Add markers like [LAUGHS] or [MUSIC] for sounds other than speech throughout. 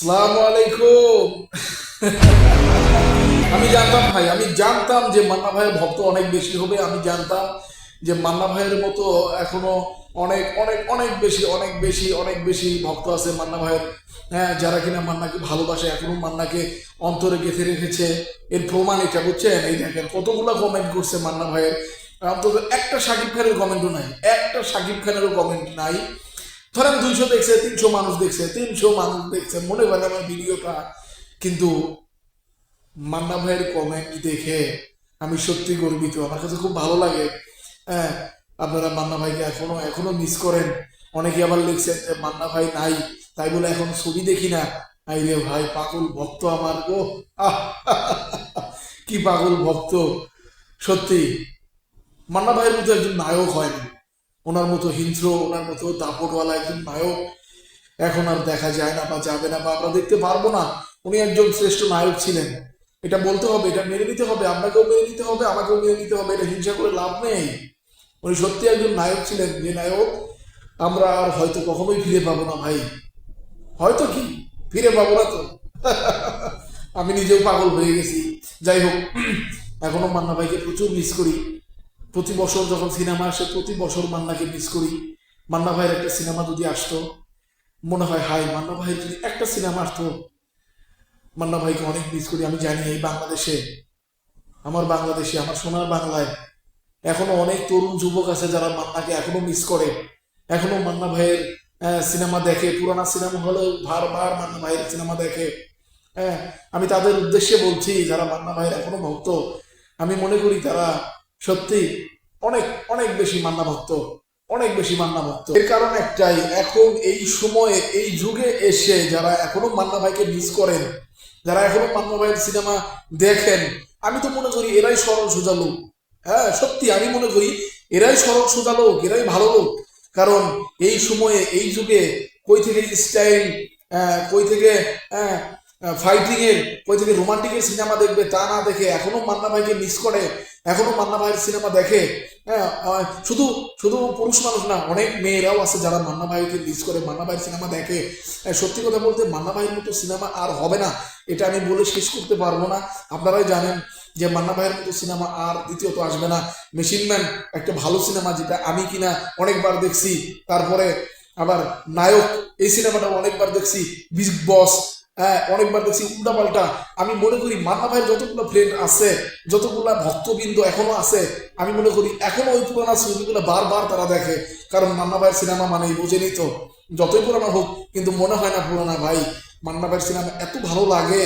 সালাম আলাইকুম আমি জানতাম ভাই, আমি জানতাম যে মান্না ভাইয়ের ভক্ত অনেক বেশি হবে। আমি জানতাম যে মান্না ভাইয়ের মতো এখনও অনেক অনেক অনেক বেশি অনেক বেশি অনেক বেশি ভক্ত আছে মান্না ভাইয়ের। হ্যাঁ যারা কিনা মান্নাকে ভালোবাসে, এখনও মান্নাকে অন্তরে গেঁথে রেখেছে। এর প্রমাণ এটা, বুঝছেন? এই দেখেন, কতগুলো কমেন্ট করছে মান্না ভাইয়ের। অন্তত একটা সাকিব খানের কমেন্টও নাই, একটা সাকিব খানেরও কমেন্ট নাই। ধরেন দুইশো দেখছে, তিনশো মানুষ দেখছে, তিনশো মানুষ দেখছে, মনে হয় আমার ভিডিওটা, কিন্তু মান্না ভাইয়ের কমেন্ট দেখে আমি সত্যি গর্বিত। আমার কাছে খুব ভালো লাগে। হ্যাঁ আপনারা মান্না ভাইকে এখনও এখনও মিস করেন। অনেকে আবার লিখছেন যে, মান্না ভাই নাই, তাই বলে এখন ছবি দেখি না। আই রে ভাই, পাগল ভক্ত আমার গো কি পাগল ভক্ত। সত্যি, মান্না ভাইয়ের মতো একজন নায়ক হয়নি ওনার মতো হিংস্র ওনার মতো দাপটওয়ালা একজন নায়ক এখন আর দেখা যায় না বা যাবে না বা আমরা দেখতে পারব না। উনি একজন শ্রেষ্ঠ নায়ক ছিলেন। এটা বলতে হবে, এটা মেনে নিতে হবে, আপনাকেও মেনে নিতে হবে, আমাকেও মেনে নিতে হবে, এটা হিংসা করে লাভ নেই। উনি সত্যি একজন নায়ক ছিলেন। যে নায়ক আমরা আর হয়তো কখনোই ফিরে পাবো না ভাই। হয়তো কি? ফিরে পাবো না তো। [LAUGHS] আমি নিজেও পাগল হয়ে গেছি। যাই হোক, [CLEARS THROAT] এখনও মান্না ভাইকে প্রচুর মিস করি। প্রতি বছর যখন সিনেমা আসে, প্রতি বছর মান্নাকে মিস করি। মান্না ভাইয়ের একটা সিনেমা যদি আসতো, মনে হয় হাই মান্না ভাইয়ের যদি একটা সিনেমা আসতো, মান্না ভাইকে অনেক মিস করি। আমি জানি এই বাংলাদেশে, আমার বাংলাদেশে, আমার সোনার বাংলায় এখনও অনেক তরুণ যুবক আছে যারা মান্নাকে এখনও মিস করে। এখনও মান্না ভাইয়ের সিনেমা দেখে, পুরানা সিনেমা হলেও বারবার মান্না ভাইয়ের সিনেমা দেখে। হ্যাঁ আমি তাদের উদ্দেশ্যে বলছি, যারা মান্না ভাইয়ের এখনও ভক্ত, আমি মনে করি তারা সত্যি, অনেক অনেক বেশি মান্না ভক্ত অনেক বেশি মান্না ভক্ত এর কারণ একটাই, এখন এই সময়ে, এই যুগে এসে যারা এখনও মান্না ভাইকে মিস করেন, যারা এখনও মান্না ভাইয়ের সিনেমা দেখেন, আমি তো মনে করি এরাই সরল সোজা লোক। হ্যাঁ সত্যি, আমি মনে করি এরাই সরল সোজা লোক, এরাই ভালো লোক। কারণ এই সময়ে, এই যুগে কই থেকে স্টাইল কই থেকে ফাইটিং এর, কই থেকে রোমান্টিকের সিনেমা দেখবে তা না দেখে এখনও মান্না ভাইকে মিস করে এখনও মান্না ভাইয়ের সিনেমা দেখে হ্যাঁ শুধু শুধু পুরুষ মানুষ না অনেক মেয়েরাও আছে যারা মান্না ভাইকে মিস করে মান্না ভাইয়ের সিনেমা দেখে। আহ, সত্যি কথা বলতে মান্না ভাইয়ের মতো সিনেমা আর হবে না এটা আমি বলে শেষ করতে পারব না। আপনারাই জানেন যে মান্না ভাইয়ের মতো সিনেমা আর দ্বিতীয়ত আসবে না। মেশিন ম্যান একটা ভালো সিনেমা যেটা আমি কিনা অনেকবার দেখছি তারপরে আবার নায়ক এই সিনেমাটা অনেকবার দেখছি বিগ বস হ্যাঁ অনেকবার দেখছি উল্টা পাল্টা। আমি মনে করি মান্না ভাইয়ের যতগুলো ফ্রেন্ড আছে যতগুলো ভক্তবৃন্দ এখনও আছে আমি মনে করি এখনও ওই পুরানা ছবিগুলো বারবার তারা দেখে। কারণ মান্না ভাইয়ের সিনেমা মানেই বোঝেনি তো। যতই পুরানা হোক কিন্তু মনে হয় না পুরানা ভাই। মান্না ভাইয়ের সিনেমা এত ভালো লাগে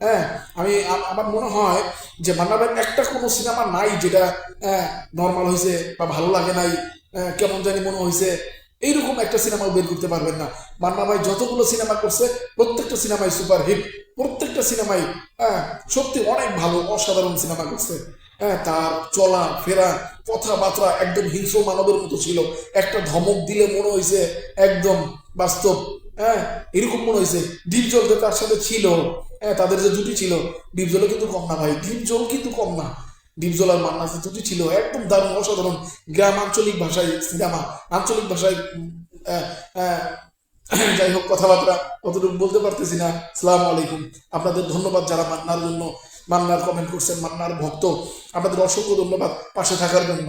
হ্যাঁ? আমি আমার মনে হয় যে মান্না ভাইয়ের একটা কোনো সিনেমা নাই যেটা নর্মাল হয়েছে বা ভালো লাগে নাই আহ, কেমন জানি মনে হয়েছে এইরকম একটা সিনেমাও বের করতে পারবেন না। মান্না ভাই যতগুলো সিনেমা করছে, প্রত্যেকটা সিনেমায় সুপার হিট প্রত্যেকটা সিনেমাই হ্যাঁ সত্যি অনেক ভালো, অসাধারণ সিনেমা করছে। হ্যাঁ তার চলা, ফেরা, কথাবার্তা একদম হিংস্র মানবের মতো ছিল। একটা ধমক দিলে মনে হয়েছে একদম বাস্তব। হ্যাঁ এরকম মনে হয়েছে ডিপ জল যে তার সাথে ছিল হ্যাঁ তাদের যে জুটি ছিল, ডিপ জলও কিন্তু কম না ভাই, ডিপ জল কিন্তু কম না। ডিপজল আর মান্না যে ছিল একদম দারুণ অসাধারণ গ্রাম আঞ্চলিক ভাষায় সিনেমা, আঞ্চলিক ভাষায় যাই হোক কথাবার্তা কতটুকু বলতে পারতেছি না। সালাম আলাইকুম। আপনাদের ধন্যবাদ যারা মান্নার জন্য মান্নার কমেন্ট করছেন, মান্নার ভক্ত। আপনাদের অসংখ্য ধন্যবাদ পাশে থাকার জন্য।